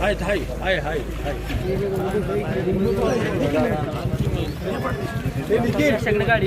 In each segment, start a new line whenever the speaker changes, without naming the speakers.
आहेत हाय हाय हाय हाय. सगळी गाडी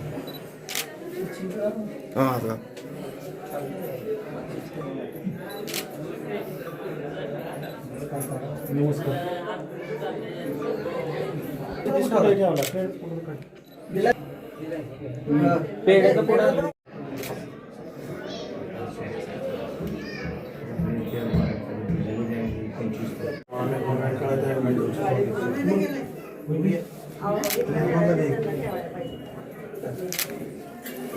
हा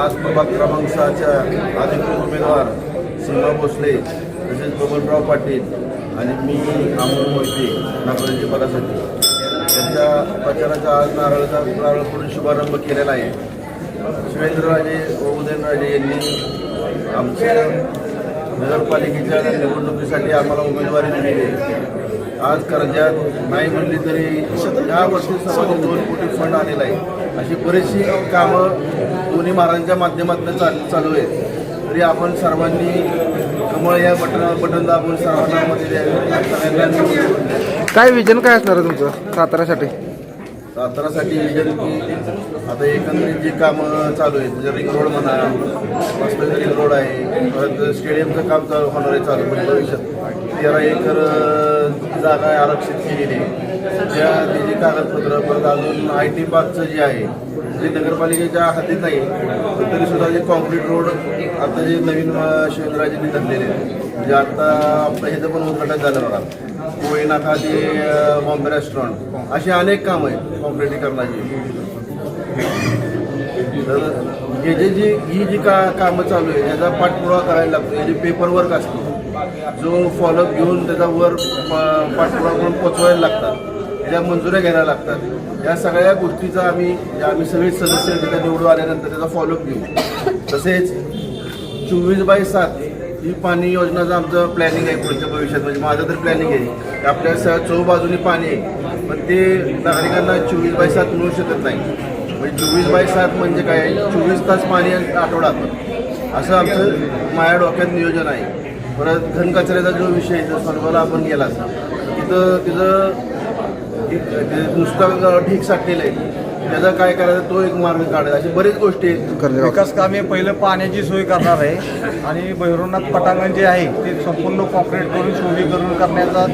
आज प्रभाग क्रमांक सहाच्या अधिकृत उमेदवार सीमा भोसले तसेच बबनराव पाटील आणि मी अमोल मोहिते नगराची पदासाठी त्यांच्या प्रचाराचा आज नारळचा नारळ करून शुभारंभ केलेला आहे. सुरेंद्रराजे व उदयनराजे यांनी आमच्या नगरपालिकेच्या निवडणुकीसाठी आम्हाला उमेदवारी दिलेली आहे. आज कर्जात नाही म्हणली तरी या वर्षी सर्वात दोन कोटी फंड आलेला आहे. अशी बरीचशी कामं दोन्ही महाराजांच्या माध्यमातून चाल चालू आहे तरी आपण सर्वांनी कमळ या बटन बटन दाबून सर्वांना मध्ये द्यावी.
काय विजन काय असणार आहे तुमचं साताऱ्यासाठी?
सातारासाठी विजन की आता एकंदरीत जी कामं चालू आहेत म्हणजे रिंग रोड म्हणा मस्त रिंग रोड आहे परत स्टेडियमचं काम चालू होणार आहे चालू म्हणजे भविष्यात. तेरा एकर जागा आरक्षित केलेली आहे. त्या त्याची कागदपत्र परत अजून आय टी पार्कचं जे आहे जे नगरपालिकेच्या हातीत नाही पण तरी सुद्धा जे कॉन्क्रीट रोड आता जे नवीन अं, शिवेंद्रराजेंनी धरलेले आहेत म्हणजे आता आपलं ह्याचं पण उद्घाटन झालं बघा. कोळी नाका ते बॉम्बे रेस्टॉरंट अशी अनेक कामं आहेत कॉन्क्रिटीकरणाची तर हे जे जी ही जी का कामं चालू आहे याचा पाठपुरावा करायला लागतो. हे जे पेपर वर्क असतो जो फॉलोअप घेऊन त्याचा वर प- पाठपुरावा करून पोचवायला लागतात त्याच्या मंजुऱ्या घ्यायला लागतात या सगळ्या गोष्टीचा आम्ही आम्ही सगळे सदस्य तिथे निवडून आल्यानंतर त्याचा फॉलोअप घेऊ. तसेच चोवीस बाय सात ही पाणी योजनाचं आमचं प्लॅनिंग आहे पुढच्या भविष्यात म्हणजे माझं तर प्लॅनिंग आहे. की आपल्या स चौबाजूनी पाणी आहे. पण ते नागरिकांना चोवीस बाय सात मिळू शकत नाही. म्हणजे चोवीस बाय सात म्हणजे काय? चोवीस तास पाणी आठवडा असं आमचं माझ्या डोक्यात नियोजन आहे. परत घनकचऱ्याचा जो विषय आहे, जो सर्वाला आपण गेला असा. तिथं तिथं नुसतं ठीक साठलेलं आहे. त्याचा काय करायचं तो एक मार्ग काढायचा. अशी बरीच गोष्टी आहेत.
विकास कामे पहिलं पाण्याची सोय करणार आहे. आणि भैरवनाथ पटांगण जे आहे ते संपूर्ण कॉन्क्रीट करून शोभीकरण करण्याचा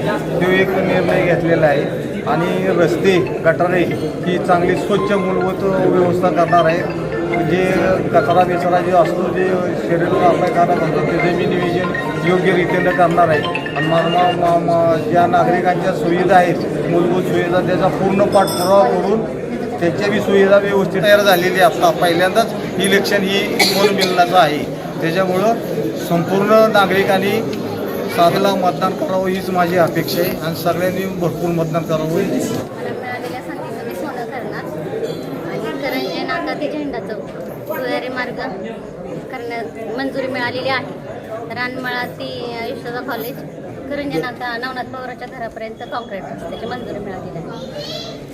तो एक निर्णय घेतलेला आहे. आणि रस्ते गटारे ही चांगली स्वच्छ मूलभूत व्यवस्था करणार आहे. जे कचरा बिचरा जे असतो जे शरीर आपल्या खाण्यात असतो त्याचे मी नियोजन योग्य रीतीनं करणार आहे. आणि म- म- म- म- ज्या नागरिकांच्या सुविधा आहेत मूलभूत सुविधा त्याचा पूर्ण पाठपुरावा करून त्यांच्या बी सुविधा व्यवस्थित तयार झालेली असतात पहिल्यांदाच इलेक्शन ही मोल मिळण्याचं आहे. त्याच्यामुळं संपूर्ण नागरिकांनी साधला मतदान करावं हीच माझी अपेक्षा आहे. आणि सगळ्यांनी भरपूर मतदान करावं.
मिळालेल्या संधीचं मी ते झेंडा चौक भुयारी मार्ग करण्यात मंजुरी मिळालेली आहे. रानमळा ती यशोदा कॉलेज करंजे नवनाथ पवाराच्या घरापर्यंत कॉन्क्रीट त्याची मंजुरी मिळालेली आहे.